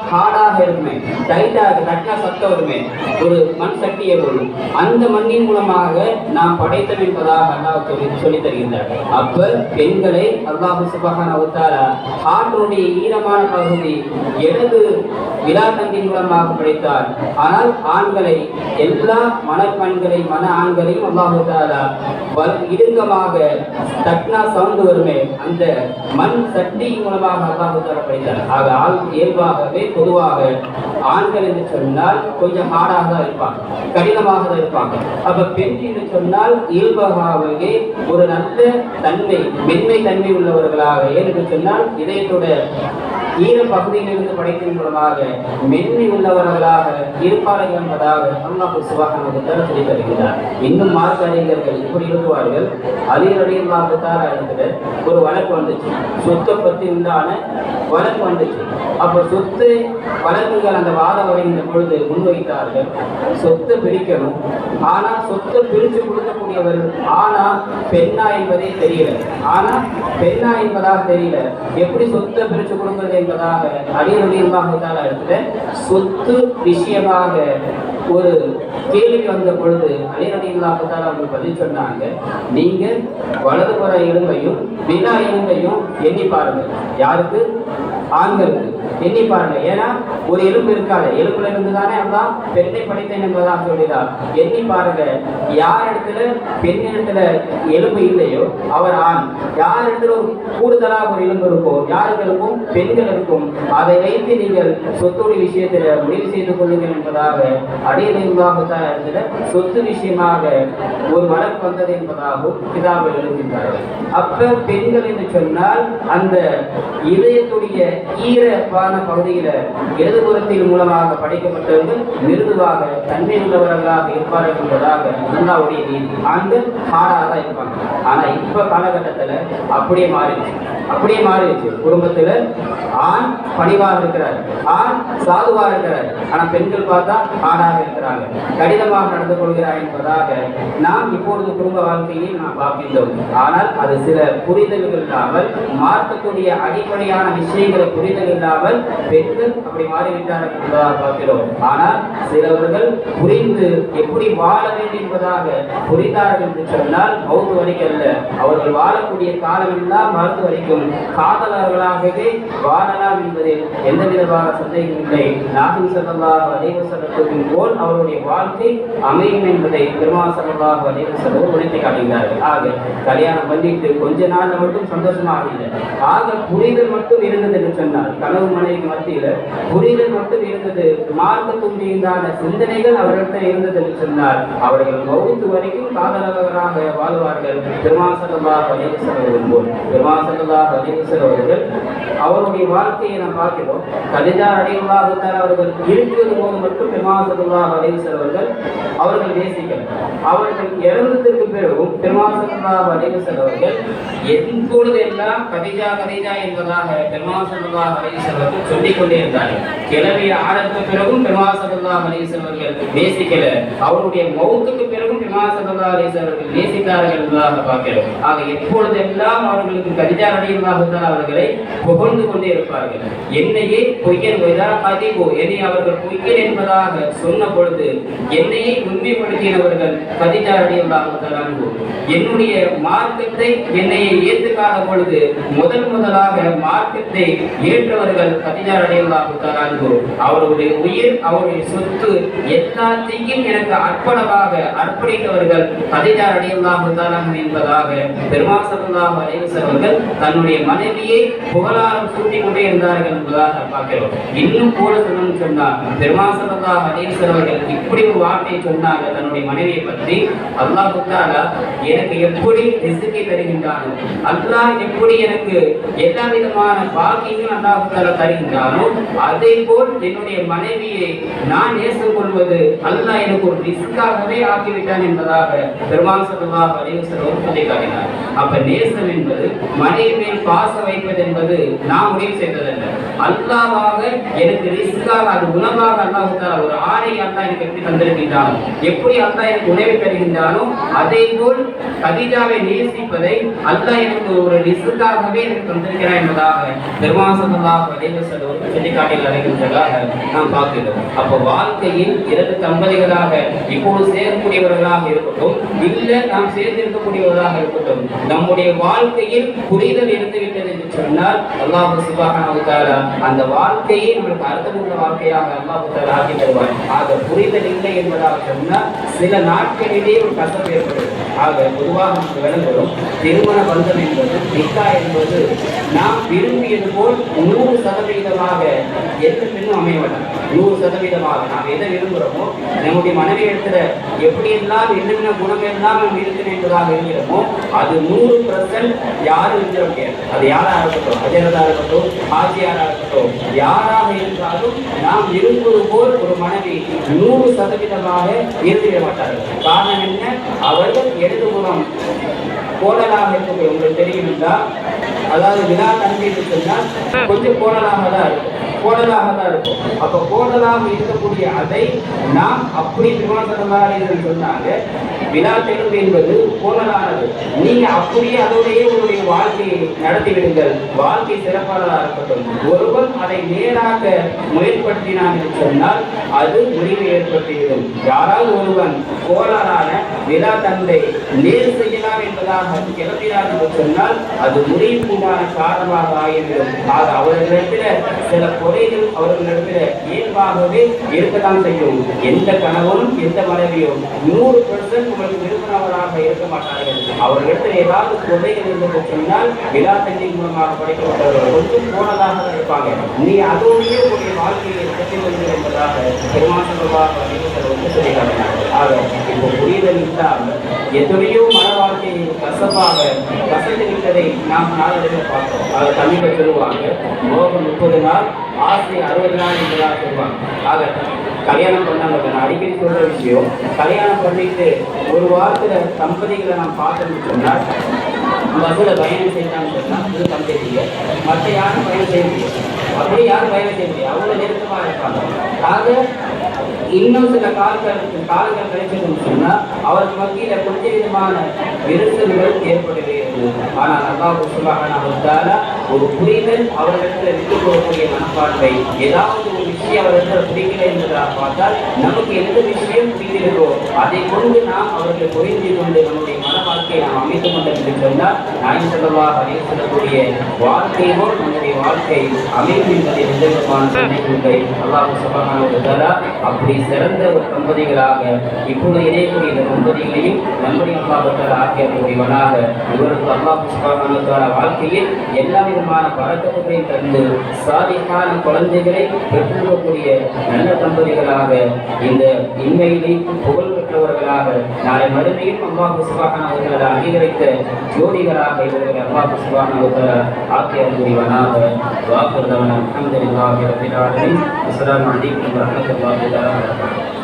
ஹார்டாக இருக்குமே டைட்டாக கட்டின சத்தம் வருமே ஒரு மண் சட்டியை போலும் அந்த மண்ணின் மூலமாக நாம் படைத்தோம் என்பதாக அல்லாஹ் சொல்லி சொல்லி தருகின்றார். அப்ப பெண்களை அல்லாஹு சுபகான அவத்தாரா ஆற்றுடைய ஈரமான பகுதி எழுது விழாத்தந்தின் மூலமாக படைத்தார். ஆனால் ஆண்களை எல்லா மணப்பெண்களை மன ஆண்களையும் அல்லாஹு தாலா வல்- இடுங்கமாக தட்னா சவுண்டு வருமே அந்த மண் சட்டி மூலமாக அல்லாஹு தாலா படைத்தார். ஆக ஆள் இயல்பாகவே பொதுவாக ஆண்கள் என்று சொன்னால் கொஞ்சம் ஹார்டாக தான் இருப்பாங்க. கடினமாக தான் இருப்பாங்க. அப்ப பெண் என்று சொன்னால் இயல்பாகவே ஒரு நல்ல தன்மை மென்மை தன்மை உள்ளவர்களாக ஏன் என்று சொன்னால் இதயத்தோட ஈர பகுதியிலிருந்து படைத்தின் மூலமாக மென்மை உள்ளவர்களாக இருப்பார்கள் என்பதாக அல்லாஹு சுபாகனது சொல்லி தருகிறார் இன்னும் மார்க்க அறிஞர்கள் இப்படி எழுதுவார்கள் அலிரடியல்லாஹு தாரா இடத்துல ஒரு வழக்கு வந்துச்சு. சொத்தை பற்றி உண்டான வழக்கு வந்துச்சு. அப்போ சொத்து வழக்குகள் அந்த வாதம் வருகின்ற பொழுது முன்வைத்தார்கள். சொத்து பிரிக்கணும் ஆனா சொத்தை பிரித்து கொடுக்கக்கூடியவர் ஆனா பெண்ணா என்பதே தெரியல. ஆனா பெண்ணா என்பதாக தெரியல. எப்படி சொத்தை பிரித்து கொடுக்கிறது என்பதாக அடியொலியமாக இடத்துல சொத்து விஷயமாக ஒரு கேள்வி வந்த பொழுது அலிரடியல்லாஹால அவங்க பதில் சொன்னாங்க. நீங்க வலதுபுற எலும்பையும் வினா எலும்பையும் எண்ணி பாருங்க. யாருக்கு? ஆண்களுக்கு. எண்ணி பாருங்க. ஏன்னா ஒரு எலும்பு இருக்காது. எலும்புல இருந்து தானே அதான் பெண்ணை படைத்தேன் என்பதாக சொல்லினார் எண்ணி பாருங்க. யார் இடத்துல பெண் இடத்துல எலும்பு இல்லையோ அவர் ஆண். யார் இடத்துல ஒரு கூடுதலாக ஒரு எலும்பு இருக்கோ யாருக்கும் பெண்களுக்கும் அதை வைத்து நீங்கள் சொத்துடைய விஷயத்துல முடிவு செய்து கொள்ளுங்கள் என்பதாக அடியதாக இடத்துல சொத்து விஷயமாக ஒரு வழக்கு வந்தது என்பதாகவும் கிதாபில் எழுதுகின்றார்கள் அப்ப பெண்கள் என்று சொன்னால் அந்த இதயத்துடைய ஈர பெரும்பாலான பகுதியில இடதுபுறத்தின் மூலமாக படைக்கப்பட்டவர்கள் மிருதுவாக தன்மை உள்ளவர்களாக இருப்பார்கள் என்பதாக அல்லாவுடைய நீதி. ஆண்கள் ஹார்டாக தான் இருப்பாங்க. ஆனா இப்ப காலகட்டத்துல அப்படியே மாறிடுச்சு. அப்படியே மாறிடுச்சு. குடும்பத்துல ஆண் பணிவாக இருக்கிறார். ஆண் சாதுவா இருக்கிறார். ஆனா பெண்கள் பார்த்தா ஆடாக இருக்கிறாங்க. கடினமாக நடந்து கொள்கிறார் என்பதாக நாம் இப்பொழுது குடும்ப வாழ்க்கையை நாம் பார்க்கின்றோம். ஆனால் அது சில புரிதல்கள் இல்லாமல் மாற்றக்கூடிய அடிப்படையான விஷயங்களை புரிதல் இல்லாமல் பெண்கள் அப்படி மாறிவிட்டார்கள் என்பதாக பார்க்கிறோம். ஆனால் சிலவர்கள் புரிந்து எப்படி வாழ வேண்டும் என்பதாக புரிந்தார்கள் என்று சொன்னால் மௌத்து வரைக்கும் அல்ல. அவர்கள் வாழக்கூடிய காலமெல்லாம் மறுத்து வரைக்கும் காதலர்களாகவே வாழலாம் என்பதில் எந்த விதமான சந்தேகம் இல்லை. நாகின் சல்லாஹ் அலைவு சல்லத்தின் போல் அவருடைய வாழ்க்கை அமையும் என்பதை பெருமாள் சல்லாஹ் அலைவு செல்வம் உணர்த்தி காட்டுகிறார்கள். ஆக கல்யாணம் பண்ணிட்டு கொஞ்ச நாள்ல மட்டும் சந்தோஷமாக இல்லை. ஆக புரிதல் மட்டும் இருந்தது என்று சொன்னால் கனவு மனைவிக்கு மத்தியில புரிதல் மட்டும் இருந்தது. மார்க்க துண்டியதான சிந்தனைகள் அவர்கிட்ட இருந்தது என்று சொன்னார். அவர்கள் மௌத்து வரைக்கும் காதலர்களாக வாழ்வார்கள். பெருமாசல்லா அவர்கள் போல். பெருமாசல்லா அலிவசல் அவர்கள் அவருடைய வாழ்க்கையை நாம் பார்க்கிறோம். கலிதா அடிவாகத்தால் அவர்கள் இருக்கிறது போது மட்டும் பெருமாசல்லா அலிவசல் அவர்கள் அவர்கள் நேசிக்கல். அவர்கள் இறந்ததற்கு பிறகும் பெருமாசல்லா அலிவசல் அவர்கள் எப்பொழுது எல்லாம் கதிஜா கதிஜா என்பதாக பெருமாசல்லா அலிவசல் அவர்கள் சொல்லிக் கொண்டே இருந்தார்கள் கிளவிய ஆடத்துக்கு பிறகும் பெருமாசல்லா அலிவசல் அவர்கள் நேசிக்கல. அவருடைய மௌத்துக்கு பிறகும் பெருமாசல்லா அலிவசல் அவர்கள் நேசித்தார்கள் என்பதாக பார்க்கிறோம். ஆக எப்பொழுதெல்லாம் அவர்களுக்கு கதிஜா அடிவாகத்தால் அவர்களை புகழ்ந்து கொண்டே இருப்பார்கள்? என்னையே பொய்யன் வைதா அதிகோ என்னை அவர்கள் பொய்யன் என்பதாக சொன்ன பொழுது என்னையே உண்மைப்படுத்தினவர்கள் கதிஜா அடிவாகத்தால் என்னுடைய மார்க்கத்தை என்னையை ஏற்றுக்காத பொழுது முதல் முதலாக மார்க்கத்தை ஏற்றவர்கள் கதிஜா அடிவாகத்தால் அவருடைய உயிர் அவருடைய சொத்து எல்லாத்தையும் எனக்கு அர்ப்பணமாக அர்ப்பணித்தவர்கள் கதிஜா அடியல்லாஹு என்பதாக பெருமாசல்லாஹ் அலைவசர் அவர்கள் தன்னுடைய மனைவியை புகழாரம் சூட்டிக் கொண்டே இருந்தார்கள் என்பதாக பார்க்கிறோம். இன்னும் கூட சொல்லணும்னு சொன்னால் பெருமாசல்லாஹ் அலைவசர் அவர்கள் இப்படி ஒரு வார்த்தையை சொன்னாங்க தன்னுடைய மனைவியை பற்றி. அல்லாஹ் தாலா எனக்கு எப்படி ரிசுக்கை தருகின்றானோ அல்லாஹ் எப்படி எனக்கு எல்லா விதமான பாக்கியங்களும் அல்லாஹ் தாலா தருகின்றானோ அதே போல் என்னுடைய மனைவியை நான் நேசம் கொள்வது அல்லாஹ் எனக்கு ஒரு ரிஸ்காகவே ஆக்கிவிட்டான் என்பதாக பெருமாள் சல்லாஹ் அலைவசர் சொல்லி காட்டினார். அப்ப நேசம் என்பது மனைவி பாசம் வைப்பது என்பது நான் முடிவு செய்ததல்ல. அல்லாவாக எனக்கு ரிஸ்காக அது உணவாக அல்லாஹ் ஒரு ஆணை அல்லா எனக்கு எப்படி தந்திருக்கின்றானோ எப்படி அல்லா எனக்கு உணவை தருகின்றானோ அதே போல் கதிஜாவை நேசிப்பதை அல்லாஹ் எனக்கு ஒரு ரிஸ்காகவே எனக்கு தந்திருக்கிறான் என்பதாக பெருமாள் சல்லாஹ் அலைவசர் செல்லும் நாம் பார்க்கிறோம் அப்போ வாழ்க்கையில் இரண்டு தம்பதிகளாக இப்போது சேரக்கூடியவர்களாக இருக்கட்டும் இல்லை நாம் சேர்ந்திருக்கக்கூடியவர்களாக இருக்கட்டும் நம்முடைய வாழ்க்கையில் புரிதல் விட்டது என்று சொன்னால் அல்லாஹ் சுபாகனாவு தாலா அந்த வாழ்க்கையை நம்மளுக்கு அர்த்தமுள்ள வாழ்க்கையாக அல்லாஹ் தாலா ஆக்கி தருவார் ஆக புரிதல் இல்லை என்பதாக சொன்னால் சில நாட்களிலே ஒரு கஷ்டம் ஏற்படுது. ஆக பொதுவாக நமக்கு விளங்குகிறோம் திருமண பந்தம் என்பது நிக்கா என்பது நாம் விரும்பியது போல் நூறு சதவீதமாக எந்த பெண்ணும் அமைய நூறு சதவீதமாக நாம் எதை விரும்புகிறோமோ நம்முடைய மனைவி இடத்துல எப்படியெல்லாம் என்னென்ன குணம் எல்லாம் நம்ம இருக்கிறேன் என்பதாக இருக்கிறோமோ அது நூறு பர்சன்ட் யாரும் இருக்க முடியாது அது யாராக இருக்கட்டும்? அஜயலதா இருக்கட்டும் ஆசியாரா இருக்கட்டும் யாராக இருந்தாலும் நாம் விரும்புவது போல் ஒரு மனைவி நூறு சதவீதமாக இருந்துவிட மாட்டார்கள். காரணம் என்ன? அவர்கள் எழுது குணம் கோடலாக இருக்கக்கூடிய உங்களுக்கு தெரியும் என்றால் அதாவது விழா தன்மை என்று சொன்னால் கொஞ்சம் கோடலாக தான் இருக்கும். கோடலாக தான் இருக்கும். அப்ப கோடலாக இருக்கக்கூடிய அதை நாம் அப்படி விமர்சனமாக சொன்னாங்க. விழா தெலுங்கு என்பது கோடலானது. நீங்க அப்படியே அதோடையே உங்களுடைய வாழ்க்கையை நடத்தி விடுங்கள். வாழ்க்கை சிறப்பானதாக இருக்கட்டும். ஒருவன் அதை நேராக முயற்படுத்தினான் என்று சொன்னால் அது முடிவு ஏற்படுத்திவிடும். யாராவது ஒருவன் கோளாறான விழா தந்தை நேர் செய்யலாம் என்பதாக கிளம்பினார் என்று சொன்னால் அது முடிவுக்குண்டான காரணமாக ஆகிவிடும். ஆக அவர்களிடத்தில் சில குறைகள் அவர்களிடத்தில் இயல்பாகவே இருக்கத்தான் செய்யும். எந்த கணவனும் எந்த மனைவியும் நூறு பெர்சன்ட் உங்களுக்கு விரும்பினவராக இருக்க மாட்டார்கள். அவர்களிடத்தில் ஏதாவது குறைகள் இருந்தது சொன்னால் விழா தந்தை மூலமாக படைக்கப்பட்டவர்கள் கொஞ்சம் போனதாக இருப்பாங்க. நீ அதோடையே உங்களுடைய வாழ்க்கையை நடத்தி கொள்கிறது என்பதாக பெருமாள் சொல்லி காட்டினார் ஆக இப்போ புரிதல் இல்லாமல் எத்தனையோ கசப்பாக வசதி விட்டதை நாம் நாளில் பார்த்தோம். அதை தமிழில் சொல்லுவாங்க. மோகம் முப்பது நாள் ஆசை அறுபது நாள் என்பதாக சொல்லுவாங்க. ஆக கல்யாணம் பண்ணாங்க. நான் அடிக்கடி சொல்ற விஷயம் கல்யாணம் பண்ணிட்டு ஒரு வாரத்தில் தம்பதிகளை நாம் பார்த்தோம்னு சொன்னால் பஸ்ஸில் பயணம் செய்தான்னு சொன்னால் இது மற்ற யாரும் பயணம் செய்ய முடியாது. அப்படியே யாரும் பயணம் செய்ய முடியாது. அவ்வளோ நெருக்கமாக இருப்பாங்க. ஆக இன்னும் சில காலங்கள் காலங்கள் கழிச்சதுன்னு சொன்னால் அவருக்கு மத்தியில் கொஞ்சம் விதமான விரிசல்கள் ஏற்படுகிறது ஆனால் அல்லாஹ் சுபஹானஹு ஒரு புரிதல் அவர்களிடத்தில் விட்டு போகக்கூடிய மனப்பான்மை ஏதாவது ஒரு விஷயம் அவர்களிடத்தில் பிடிக்கல என்பதாக பார்த்தால் நமக்கு எந்த விஷயம் பிடிக்கிறதோ அதை கொண்டு நாம் அவர்களை புரிந்து கொண்டு நம்முடைய மன வாழ்க்கையை நாம் அமைத்துக் கொண்டோம் சொன்னால் நாய் சொல்லவா அறிய சொல்லக்கூடிய வாழ்க்கை நம்முடைய வாழ்க்கை அமைப்பு என்பதை எந்த விதமான சந்தேகமில்லை அல்லாஹ் சுபஹானஹு தஆலா அப்படி சிறந்த ஒரு தம்பதிகளாக இப்பொழுது இணையக்கூடிய இந்த தம்பதிகளையும் நம்முடைய அல்லாஹ் ஆக்கியக்கூடியவனாக இவருக்கு அல்லாஹ் சுபஹானஹு வாழ்க்கையில் எல்லா விதமான பறக்கத்துகளையும் தந்து சாதிக்கான குழந்தைகளை பெற்றுக்கக்கூடிய நல்ல தம்பதிகளாக இந்த இன்மையிலே புகழ் பெற்றவர்களாக நாளை மறுமையும் அல்லாஹ் சுபஹானஹு தஆலா அங்கீகரித்த ஜோடிகளாக இவர்களை அல்லாஹ் சுபஹானஹு தஆலா ஆக்கிய புரிவனாக வாக்குறுதவன அல்ஹம்துலில்லாஹி ரப்பில் ஆலமீன். அஸ்ஸலாமு அலைக்கும் வரஹ்மத்துல்லாஹி வபரகாத்துஹு.